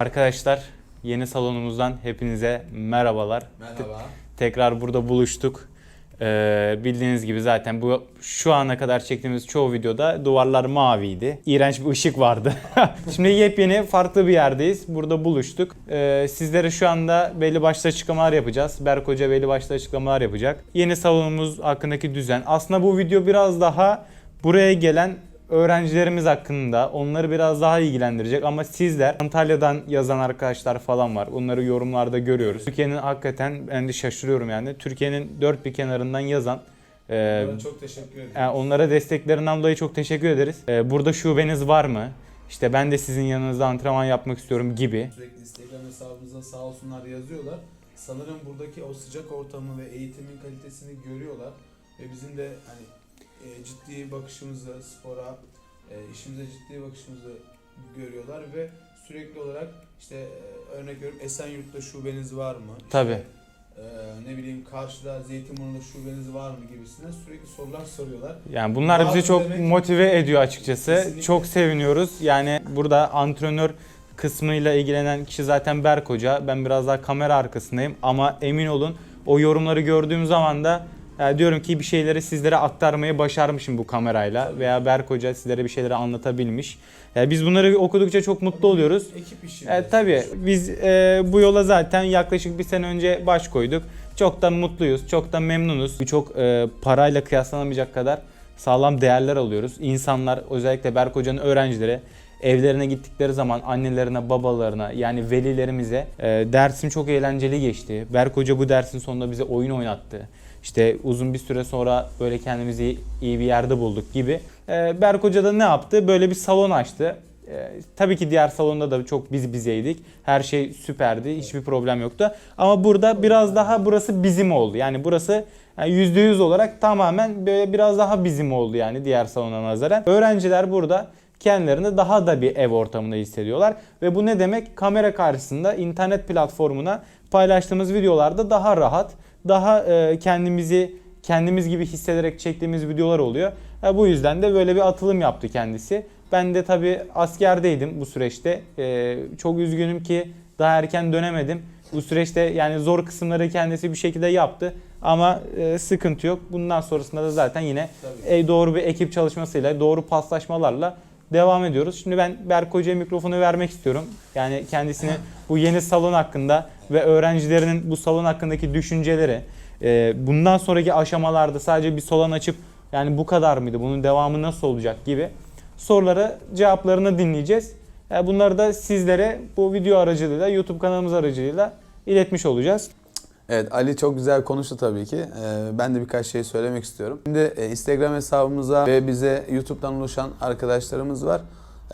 Arkadaşlar yeni salonumuzdan hepinize merhabalar. Merhaba. Tekrar burada buluştuk. Ee, bildiğiniz gibi zaten bu şu ana kadar çektiğimiz çoğu videoda duvarlar maviydi. İğrenç bir ışık vardı. Şimdi yepyeni farklı bir yerdeyiz. Burada buluştuk. Ee, sizlere şu anda belli başlı açıklamalar yapacağız. Berk Hoca belli başlı açıklamalar yapacak. Yeni salonumuz hakkındaki düzen. Aslında bu video biraz daha buraya gelen öğrencilerimiz hakkında onları biraz daha ilgilendirecek ama sizler Antalya'dan yazan arkadaşlar falan var. Onları yorumlarda görüyoruz. Türkiye'nin hakikaten ben de şaşırıyorum yani. Türkiye'nin dört bir kenarından yazan e, Onlara çok teşekkür ederim. yani onlara desteklerinden dolayı çok teşekkür ederiz. E, burada şubeniz var mı? İşte ben de sizin yanınızda antrenman yapmak istiyorum gibi. Sürekli Instagram hesabımıza sağ olsunlar yazıyorlar. Sanırım buradaki o sıcak ortamı ve eğitimin kalitesini görüyorlar. Ve bizim de hani e, ciddi bakışımızı spora, e, işimize ciddi bakışımızı görüyorlar ve sürekli olarak işte e, örnek veriyorum Esenyurt'ta şubeniz var mı? İşte, Tabii. e, ne bileyim karşıda Zeytinburnu'nda şubeniz var mı gibisinden sürekli sorular soruyorlar. Yani bunlar bizi çok demek- motive ediyor açıkçası. Kesinlikle. Çok seviniyoruz. Yani burada antrenör kısmıyla ilgilenen kişi zaten Berk Hoca. Ben biraz daha kamera arkasındayım ama emin olun o yorumları gördüğüm zaman da e, diyorum ki bir şeyleri sizlere aktarmayı başarmışım bu kamerayla veya Berk Hoca sizlere bir şeyleri anlatabilmiş. E, biz bunları okudukça çok mutlu oluyoruz. Ekip işi. E, tabii biz e, bu yola zaten yaklaşık bir sene önce baş koyduk. Çok da mutluyuz, çok da memnunuz. Çok e, parayla kıyaslanamayacak kadar sağlam değerler alıyoruz. İnsanlar özellikle Berk Hoca'nın öğrencileri evlerine gittikleri zaman annelerine, babalarına yani velilerimize e, dersim çok eğlenceli geçti. Berk Hoca bu dersin sonunda bize oyun oynattı. İşte uzun bir süre sonra böyle kendimizi iyi bir yerde bulduk gibi. E, Berk Hoca da ne yaptı? Böyle bir salon açtı. Ee, tabii ki diğer salonda da çok biz bizeydik. Her şey süperdi. Hiçbir problem yoktu. Ama burada biraz daha burası bizim oldu. Yani burası yani %100 olarak tamamen böyle biraz daha bizim oldu yani diğer salona nazaran. Öğrenciler burada kendilerini daha da bir ev ortamında hissediyorlar. Ve bu ne demek? Kamera karşısında internet platformuna paylaştığımız videolarda daha rahat, daha e, kendimizi kendimiz gibi hissederek çektiğimiz videolar oluyor. E, bu yüzden de böyle bir atılım yaptı kendisi. Ben de tabii askerdeydim bu süreçte. E, çok üzgünüm ki daha erken dönemedim. Bu süreçte yani zor kısımları kendisi bir şekilde yaptı. Ama e, sıkıntı yok. Bundan sonrasında da zaten yine e, doğru bir ekip çalışmasıyla, doğru paslaşmalarla devam ediyoruz. Şimdi ben Berk Hoca'ya mikrofonu vermek istiyorum. Yani kendisine bu yeni salon hakkında ve öğrencilerinin bu salon hakkındaki düşünceleri, e, bundan sonraki aşamalarda sadece bir salon açıp yani bu kadar mıydı, bunun devamı nasıl olacak gibi soruları cevaplarını dinleyeceğiz. E, Bunları da sizlere bu video aracılığıyla, YouTube kanalımız aracılığıyla iletmiş olacağız. Evet Ali çok güzel konuştu tabii ki. Ee, ben de birkaç şey söylemek istiyorum. Şimdi e, Instagram hesabımıza ve bize YouTube'dan ulaşan arkadaşlarımız var.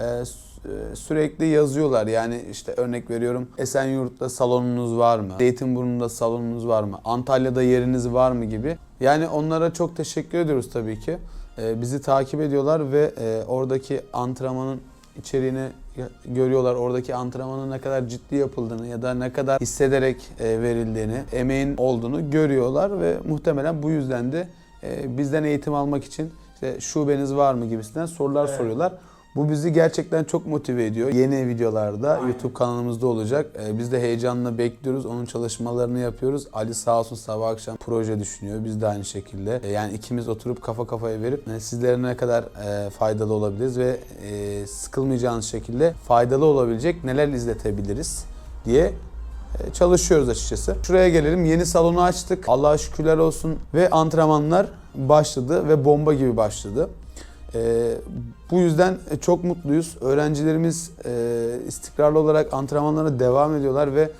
Ee, e, sürekli yazıyorlar yani işte örnek veriyorum Esenyurt'ta salonunuz var mı? Zeytinburnu'nda salonunuz var mı? Antalya'da yeriniz var mı gibi. Yani onlara çok teşekkür ediyoruz tabii ki. Ee, bizi takip ediyorlar ve e, oradaki antrenmanın içeriğini görüyorlar. Oradaki antrenmanın ne kadar ciddi yapıldığını ya da ne kadar hissederek e, verildiğini, emeğin olduğunu görüyorlar ve muhtemelen bu yüzden de e, bizden eğitim almak için işte şubeniz var mı gibisinden sorular Evet. soruyorlar. Bu bizi gerçekten çok motive ediyor. Yeni videolarda Aynen. YouTube kanalımızda olacak. E, Biz de heyecanla bekliyoruz. Onun çalışmalarını yapıyoruz. Ali sağ olsun sabah akşam proje düşünüyor. Biz de aynı şekilde. E, Yani ikimiz oturup kafa kafaya verip e, sizlere ne kadar e, faydalı olabiliriz ve e, sıkılmayacağınız şekilde faydalı olabilecek neler izletebiliriz diye e, çalışıyoruz açıkçası. Şuraya gelelim. Yeni salonu açtık. Allah'a şükürler olsun ve antrenmanlar başladı ve bomba gibi başladı. Ee, bu yüzden çok mutluyuz. Öğrencilerimiz e, istikrarlı olarak antrenmanlarına devam ediyorlar ve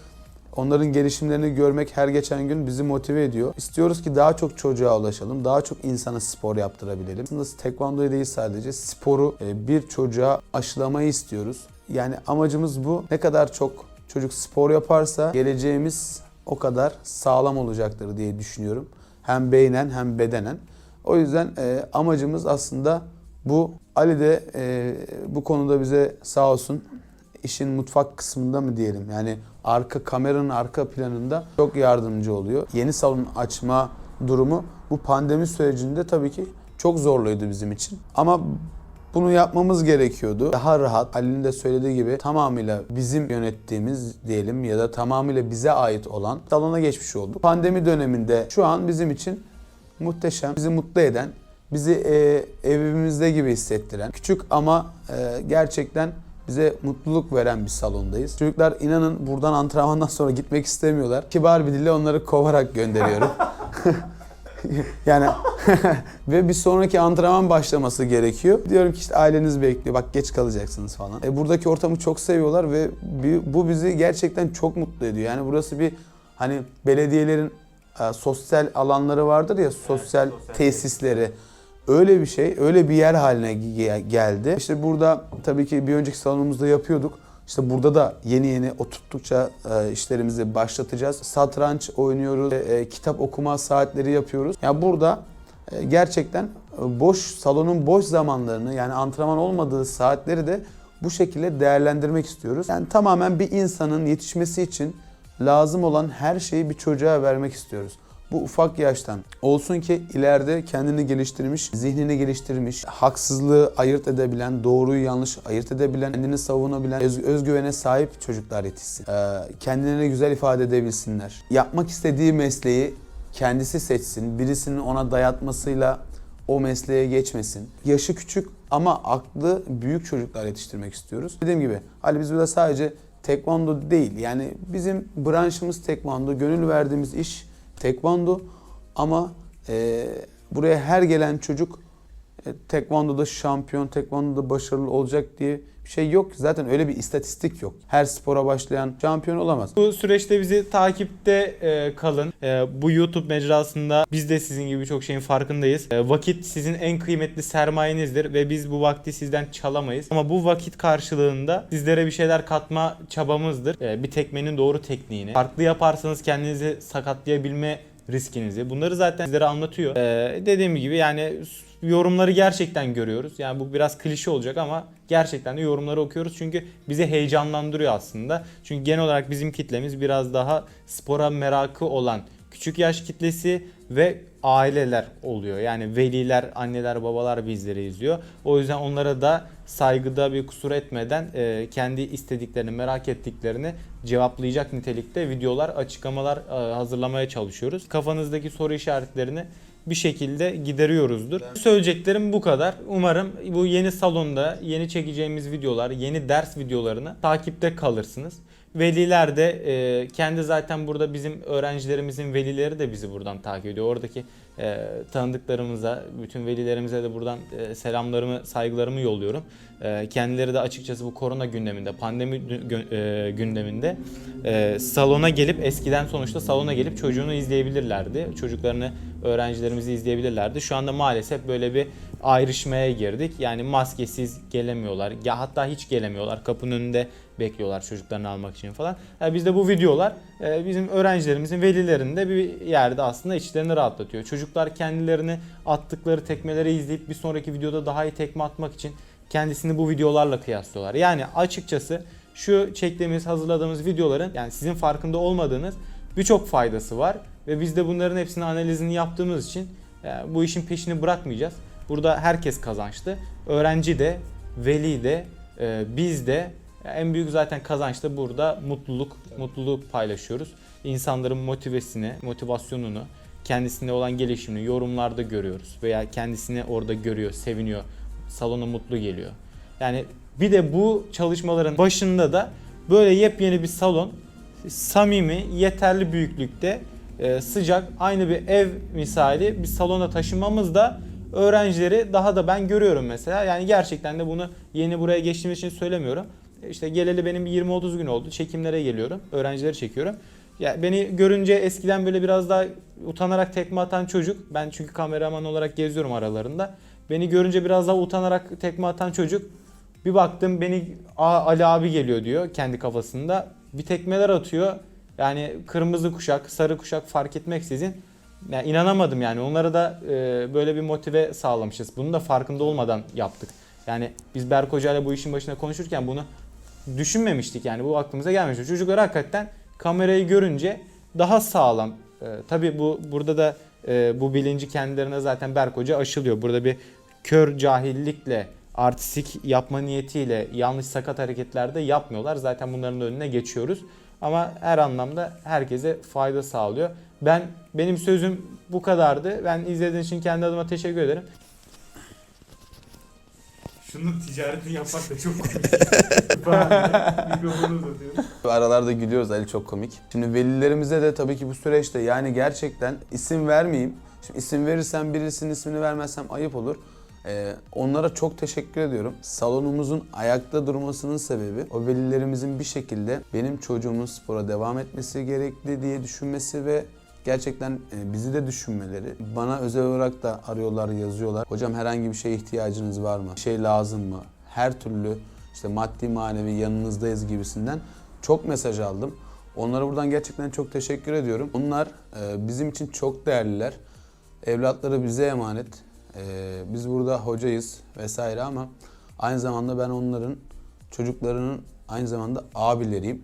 onların gelişimlerini görmek her geçen gün bizi motive ediyor. İstiyoruz ki daha çok çocuğa ulaşalım, daha çok insana spor yaptırabilelim. Aslında tekvandoyu değil sadece sporu e, bir çocuğa aşılamayı istiyoruz. Yani amacımız bu. Ne kadar çok çocuk spor yaparsa geleceğimiz o kadar sağlam olacaktır diye düşünüyorum. Hem beynen hem bedenen. O yüzden e, amacımız aslında bu. Ali de e, bu konuda bize sağ olsun işin mutfak kısmında mı diyelim yani arka kameranın arka planında çok yardımcı oluyor. Yeni salon açma durumu bu pandemi sürecinde tabii ki çok zorluydu bizim için. Ama Bunu yapmamız gerekiyordu. Daha rahat Ali'nin de söylediği gibi tamamıyla bizim yönettiğimiz diyelim ya da tamamıyla bize ait olan salona geçmiş olduk. Pandemi döneminde şu an bizim için muhteşem, bizi mutlu eden, bizi e, evimizde gibi hissettiren, küçük ama e, gerçekten bize mutluluk veren bir salondayız. Çocuklar inanın buradan antrenmandan sonra gitmek istemiyorlar. Kibar bir dille onları kovarak gönderiyorum. yani ve bir sonraki antrenman başlaması gerekiyor. Diyorum ki işte aileniz bekliyor. Bak geç kalacaksınız falan. E, buradaki ortamı çok seviyorlar ve bu bizi gerçekten çok mutlu ediyor. Yani burası bir hani belediyelerin e, sosyal alanları vardır ya sosyal sosyal tesisleri. Öyle bir şey, öyle bir yer haline ge- geldi. İşte burada tabii ki bir önceki salonumuzda yapıyorduk. İşte burada da yeni yeni oturttukça e, işlerimizi başlatacağız. Satranç oynuyoruz, e, e, kitap okuma saatleri yapıyoruz. Ya burada e, gerçekten boş salonun boş zamanlarını yani antrenman olmadığı saatleri de bu şekilde değerlendirmek istiyoruz. Yani tamamen bir insanın yetişmesi için lazım olan her şeyi bir çocuğa vermek istiyoruz. Bu ufak yaştan olsun ki ileride kendini geliştirmiş, zihnini geliştirmiş, haksızlığı ayırt edebilen, doğruyu yanlış ayırt edebilen, kendini savunabilen, öz- özgüvene sahip çocuklar yetişsin. Ee, kendilerini güzel ifade edebilsinler. Yapmak istediği mesleği kendisi seçsin. Birisinin ona dayatmasıyla o mesleğe geçmesin. Yaşı küçük ama aklı büyük çocuklar yetiştirmek istiyoruz. Dediğim gibi Ali biz burada sadece tekvando değil. Yani bizim branşımız tekvando. Gönül verdiğimiz iş tekvando ama e, buraya her gelen çocuk tekvandoda şampiyon, tekvandoda başarılı olacak diye bir şey yok. Zaten öyle bir istatistik yok. Her spora başlayan şampiyon olamaz. Bu süreçte bizi takipte e, kalın. E, bu YouTube mecrasında biz de sizin gibi birçok şeyin farkındayız. E, vakit sizin en kıymetli sermayenizdir ve biz bu vakti sizden çalamayız. Ama bu vakit karşılığında sizlere bir şeyler katma çabamızdır. E, bir tekmenin doğru tekniğini. Farklı yaparsanız kendinizi sakatlayabilme riskinizi. Bunları zaten sizlere anlatıyor. E, dediğim gibi yani yorumları gerçekten görüyoruz. Yani bu biraz klişe olacak ama gerçekten de yorumları okuyoruz. Çünkü bizi heyecanlandırıyor aslında. Çünkü genel olarak bizim kitlemiz biraz daha spora merakı olan küçük yaş kitlesi ve aileler oluyor. Yani veliler, anneler, babalar bizleri izliyor. O yüzden onlara da saygıda bir kusur etmeden e, kendi istediklerini, merak ettiklerini cevaplayacak nitelikte videolar, açıklamalar e, hazırlamaya çalışıyoruz. Kafanızdaki soru işaretlerini bir şekilde gideriyoruzdur. Söyleyeceklerim bu kadar. Umarım bu yeni salonda yeni çekeceğimiz videolar, yeni ders videolarını takipte kalırsınız. Veliler de e, kendi zaten burada bizim öğrencilerimizin velileri de bizi buradan takip ediyor. Oradaki e, tanıdıklarımıza, bütün velilerimize de buradan e, selamlarımı, saygılarımı yolluyorum. E, kendileri de açıkçası bu korona gündeminde, pandemi e, gündeminde e, salona gelip eskiden sonuçta salona gelip çocuğunu izleyebilirlerdi. Çocuklarını, öğrencilerimizi izleyebilirlerdi. Şu anda maalesef böyle bir ayrışmaya girdik. Yani maskesiz gelemiyorlar. Ya hatta hiç gelemiyorlar. Kapının önünde bekliyorlar çocuklarını almak için falan. Yani bizde bu videolar e, bizim öğrencilerimizin velilerini de bir yerde aslında içlerini rahatlatıyor. Çocuklar kendilerini attıkları tekmeleri izleyip bir sonraki videoda daha iyi tekme atmak için kendisini bu videolarla kıyaslıyorlar. Yani açıkçası şu çektiğimiz, hazırladığımız videoların yani sizin farkında olmadığınız birçok faydası var ve biz de bunların hepsinin analizini yaptığımız için e, bu işin peşini bırakmayacağız. Burada herkes kazançlı. Öğrenci de, veli de, e, biz de en büyük zaten kazanç da burada mutluluk, mutluluk paylaşıyoruz. İnsanların motivesini, motivasyonunu, kendisinde olan gelişimini yorumlarda görüyoruz veya kendisini orada görüyor, seviniyor, salona mutlu geliyor. Yani bir de bu çalışmaların başında da böyle yepyeni bir salon, samimi, yeterli büyüklükte, e, sıcak, aynı bir ev misali bir salona taşımamız da öğrencileri daha da ben görüyorum mesela. Yani gerçekten de bunu yeni buraya geçtiğimiz için söylemiyorum. İşte geleli benim 20-30 gün oldu. Çekimlere geliyorum. Öğrencileri çekiyorum. Ya beni görünce eskiden böyle biraz daha utanarak tekme atan çocuk. Ben çünkü kameraman olarak geziyorum aralarında. Beni görünce biraz daha utanarak tekme atan çocuk. Bir baktım beni "Aa, Ali abi geliyor diyor kendi kafasında. Bir tekmeler atıyor. Yani kırmızı kuşak, sarı kuşak fark etmeksizin. Yani inanamadım yani onlara da e, böyle bir motive sağlamışız. Bunu da farkında olmadan yaptık. Yani biz Berk Hoca ile bu işin başında konuşurken bunu düşünmemiştik yani bu aklımıza gelmemişti. Çocuklar hakikaten kamerayı görünce daha sağlam. E, tabii bu burada da e, bu bilinci kendilerine zaten Berk Hoca aşılıyor. Burada bir kör cahillikle artistik yapma niyetiyle yanlış sakat hareketlerde yapmıyorlar. Zaten bunların önüne geçiyoruz. Ama her anlamda herkese fayda sağlıyor. Ben benim sözüm bu kadardı. Ben izlediğiniz için kendi adıma teşekkür ederim. Şunun ticaretini yapmak da çok komik. Mikrofonu uzatıyorum. Aralarda gülüyoruz Ali çok komik. Şimdi velilerimize de tabii ki bu süreçte yani gerçekten isim vermeyeyim. Şimdi isim verirsem birisinin ismini vermezsem ayıp olur. Ee, onlara çok teşekkür ediyorum. Salonumuzun ayakta durmasının sebebi o velilerimizin bir şekilde benim çocuğumun spora devam etmesi gerekli diye düşünmesi ve gerçekten e, bizi de düşünmeleri. Bana özel olarak da arıyorlar, yazıyorlar. Hocam herhangi bir şeye ihtiyacınız var mı? Şey lazım mı? Her türlü işte maddi manevi yanınızdayız gibisinden çok mesaj aldım. Onlara buradan gerçekten çok teşekkür ediyorum. Onlar e, bizim için çok değerliler. Evlatları bize emanet. E, biz burada hocayız vesaire ama aynı zamanda ben onların çocuklarının aynı zamanda abileriyim.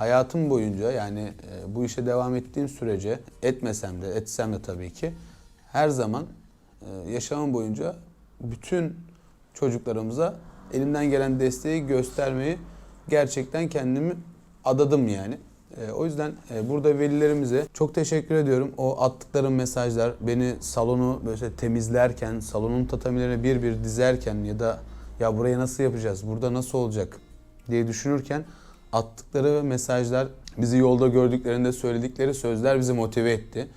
Hayatım boyunca yani e, bu işe devam ettiğim sürece etmesem de etsem de tabii ki her zaman e, yaşamım boyunca bütün çocuklarımıza elimden gelen desteği göstermeyi gerçekten kendimi adadım yani. E, o yüzden e, burada velilerimize çok teşekkür ediyorum. O attıkları mesajlar beni salonu böyle temizlerken, salonun tatamilerini bir bir dizerken ya da ya burayı nasıl yapacağız, burada nasıl olacak diye düşünürken attıkları mesajlar bizi yolda gördüklerinde söyledikleri sözler bizi motive etti.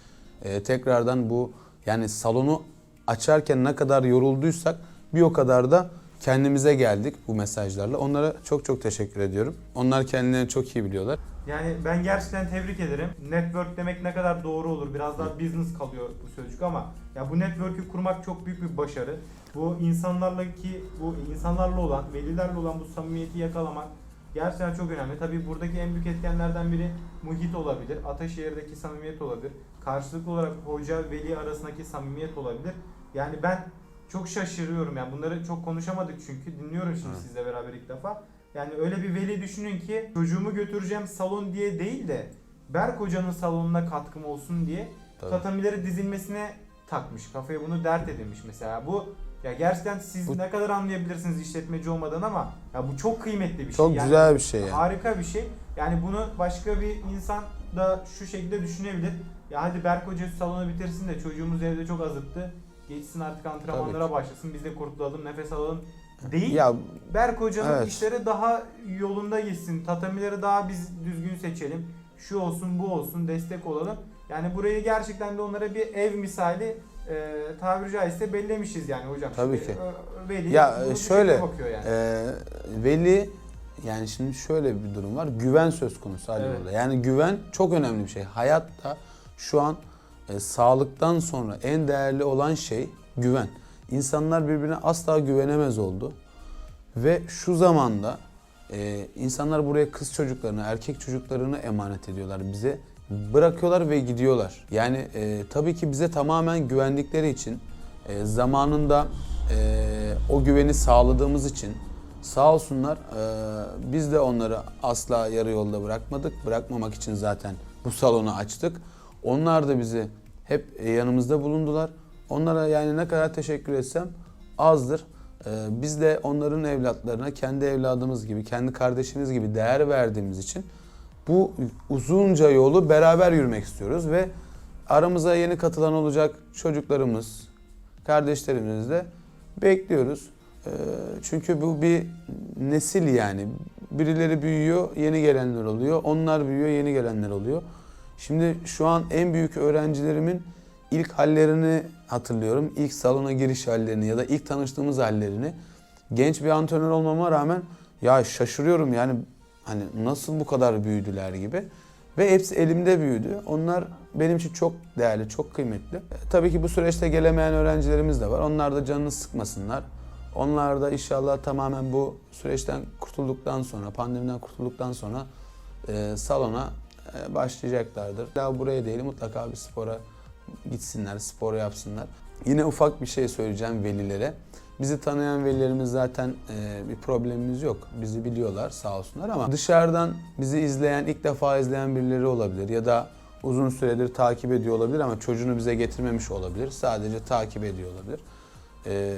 E, tekrardan bu yani salonu açarken ne kadar yorulduysak bir o kadar da kendimize geldik bu mesajlarla. Onlara çok çok teşekkür ediyorum. Onlar kendilerini çok iyi biliyorlar. Yani ben gerçekten tebrik ederim. Network demek ne kadar doğru olur. Biraz daha business kalıyor bu sözcük ama ya bu network'ü kurmak çok büyük bir başarı. Bu insanlarla ki bu insanlarla olan, velilerle olan bu samimiyeti yakalamak gerçekten çok önemli. Tabii buradaki en büyük etkenlerden biri muhit olabilir. Ataşehir'deki samimiyet olabilir. Karşılıklı olarak hoca veli arasındaki samimiyet olabilir. Yani ben çok şaşırıyorum yani bunları çok konuşamadık çünkü dinliyorum şimdi Evet. sizle beraber ilk defa. Yani öyle bir veli düşünün ki çocuğumu götüreceğim salon diye değil de Berk Hoca'nın salonuna katkım olsun diye Tabii. tatamileri dizilmesine takmış. Kafaya bunu dert edinmiş mesela. Bu ya gerçekten siz Bu- ne kadar anlayabilirsiniz işletmeci olmadan ama ya bu çok kıymetli bir şey. Çok Yani güzel bir şey yani. Harika bir şey. Yani bunu başka bir insan da şu şekilde düşünebilir. Ya hadi Berk Hoca salonu bitirsin de çocuğumuz evde çok azıttı. Geçsin artık antrenmanlara başlasın. Biz de kurtulalım, nefes alalım. Değil. Ya Berk Hoca'nın Evet. işleri daha yolunda gitsin. Tatamileri daha biz düzgün seçelim. Şu olsun bu olsun destek olalım. Yani burayı gerçekten de onlara bir ev misali e, tabiri caizse bellemişiz yani hocam. Tabii Şimdi, ki. e, Veli Ya, şöyle, bakıyor yani. Ee, veli yani şimdi şöyle bir durum var. Güven söz konusu Ali Evet. burada. Yani güven çok önemli bir şey. Hayatta şu an e, sağlıktan sonra en değerli olan şey güven. İnsanlar birbirine asla güvenemez oldu. Ve şu zamanda e, insanlar buraya kız çocuklarını, erkek çocuklarını emanet ediyorlar bize. Bırakıyorlar ve gidiyorlar. Yani e, tabii ki bize tamamen güvendikleri için e, zamanında e, o güveni sağladığımız için sağ olsunlar e, biz de onları asla yarı yolda bırakmadık. Bırakmamak için zaten bu salonu açtık. Onlar da bizi hep e, yanımızda bulundular. Onlara yani ne kadar teşekkür etsem azdır. E, biz de onların evlatlarına kendi evladımız gibi, kendi kardeşimiz gibi değer verdiğimiz için bu uzunca yolu beraber yürümek istiyoruz ve aramıza yeni katılan olacak çocuklarımız, kardeşlerimiz de bekliyoruz. Ee, Çünkü bu bir nesil yani. Birileri büyüyor, yeni gelenler oluyor. Onlar büyüyor, yeni gelenler oluyor. Şimdi şu an en büyük öğrencilerimin ilk hallerini hatırlıyorum. İlk salona giriş hallerini ya da ilk tanıştığımız hallerini. Genç bir antrenör olmama rağmen ya şaşırıyorum yani hani nasıl bu kadar büyüdüler gibi. Ve hepsi elimde büyüdü. Onlar benim için çok değerli, çok kıymetli. E, Tabii ki bu süreçte gelemeyen öğrencilerimiz de var. Onlar da canını sıkmasınlar. Onlar da inşallah tamamen bu süreçten kurtulduktan sonra, pandemiden kurtulduktan sonra e, salona e, başlayacaklardır. Daha buraya değil mutlaka bir spora gitsinler, spor yapsınlar. Yine ufak bir şey söyleyeceğim velilere. Bizi tanıyan velilerimiz zaten e, bir problemimiz yok. Bizi biliyorlar sağ olsunlar ama dışarıdan bizi izleyen, ilk defa izleyen birileri olabilir ya da uzun süredir takip ediyor olabilir ama çocuğunu bize getirmemiş olabilir. Sadece takip ediyor olabilir. E,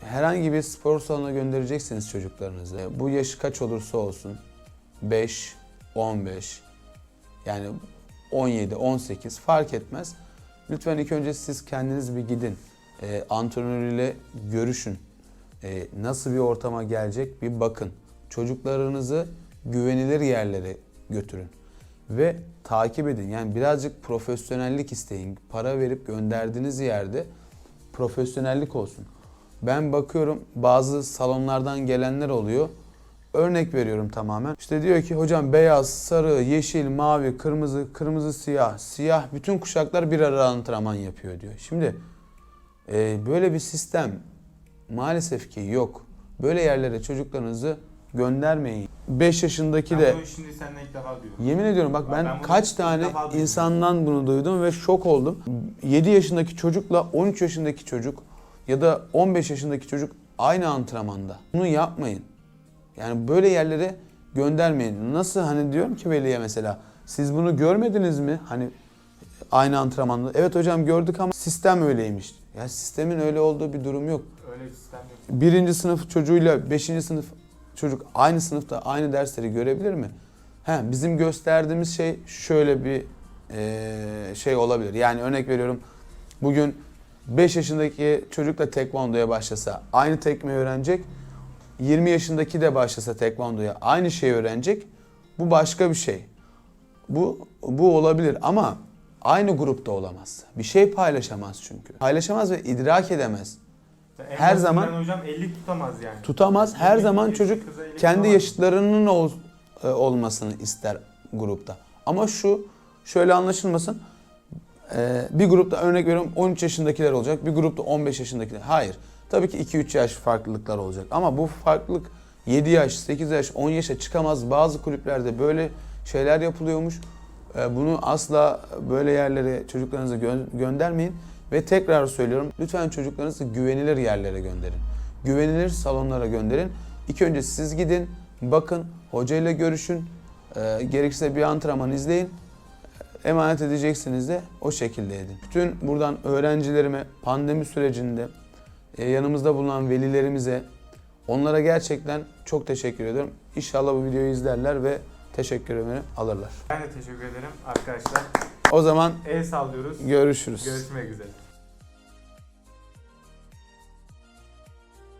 Herhangi bir spor salonuna göndereceksiniz çocuklarınızı. Bu yaşı kaç olursa olsun 5, 15 yani 17, 18 fark etmez. Lütfen ilk önce siz kendiniz bir gidin. E, antrenörüyle görüşün. E, nasıl bir ortama gelecek bir bakın. Çocuklarınızı güvenilir yerlere götürün. Ve takip edin. Yani birazcık profesyonellik isteyin. Para verip gönderdiğiniz yerde profesyonellik olsun. Ben bakıyorum bazı salonlardan gelenler oluyor. Örnek veriyorum tamamen. İşte diyor ki hocam beyaz, sarı, yeşil, mavi, kırmızı, kırmızı, siyah, siyah bütün kuşaklar bir arada antrenman yapıyor diyor. Şimdi e, böyle bir sistem maalesef ki yok. Böyle yerlere çocuklarınızı göndermeyin. 5 yaşındaki de şimdi senden ilk defa duyuyorum. Yemin ediyorum bak ben Ben bunu kaç tane insandan bunu duydum ve şok oldum. 7 yaşındaki çocukla 13 yaşındaki çocuk ya da 15 yaşındaki çocuk aynı antrenmanda. Bunu yapmayın. Yani böyle yerlere göndermeyin. Nasıl hani diyorum ki veliye mesela siz bunu görmediniz mi? Hani aynı antrenmanda. Evet hocam gördük ama sistem öyleymiş. Ya sistemin öyle olduğu bir durum yok. Öyle bir sistem yok. Birinci sınıf çocuğuyla beşinci sınıf çocuk aynı sınıfta aynı dersleri görebilir mi? He, bizim gösterdiğimiz şey şöyle bir eee, şey olabilir. Yani örnek veriyorum bugün 5 yaşındaki çocukla tekvandoya başlasa aynı tekme öğrenecek. 20 yaşındaki de başlasa tekvandoya aynı şeyi öğrenecek. Bu başka bir şey. Bu bu olabilir ama aynı grupta olamaz. Bir şey paylaşamaz çünkü. Paylaşamaz ve idrak edemez. En Her zaman- hocam 50 tutamaz yani. Tutamaz. Her Elli zaman kişi çocuk kendi tutamaz. yaşıtlarının ol- e, olmasını ister grupta. Ama şu şöyle anlaşılmasın. E, Bir grupta örnek veriyorum 13 yaşındakiler olacak. Bir grupta 15 yaşındakiler. Hayır. Tabii ki 2-3 yaş farklılıklar olacak. Ama bu farklılık 7 yaş, 8 yaş, 10 yaşa çıkamaz. Bazı kulüplerde böyle şeyler yapılıyormuş. E, Bunu asla böyle yerlere çocuklarınızı gö- göndermeyin. Ve tekrar söylüyorum lütfen çocuklarınızı güvenilir yerlere gönderin. Güvenilir salonlara gönderin. İlk önce siz gidin, bakın, hocayla görüşün. E, gerekirse bir antrenman izleyin. Emanet edeceksiniz de o şekilde edin. Bütün buradan öğrencilerime pandemi sürecinde e, yanımızda bulunan velilerimize onlara gerçekten çok teşekkür ediyorum. İnşallah bu videoyu izlerler ve teşekkürümü alırlar. Ben de teşekkür ederim arkadaşlar. O zaman El sallıyoruz. görüşürüz. Görüşmek üzere.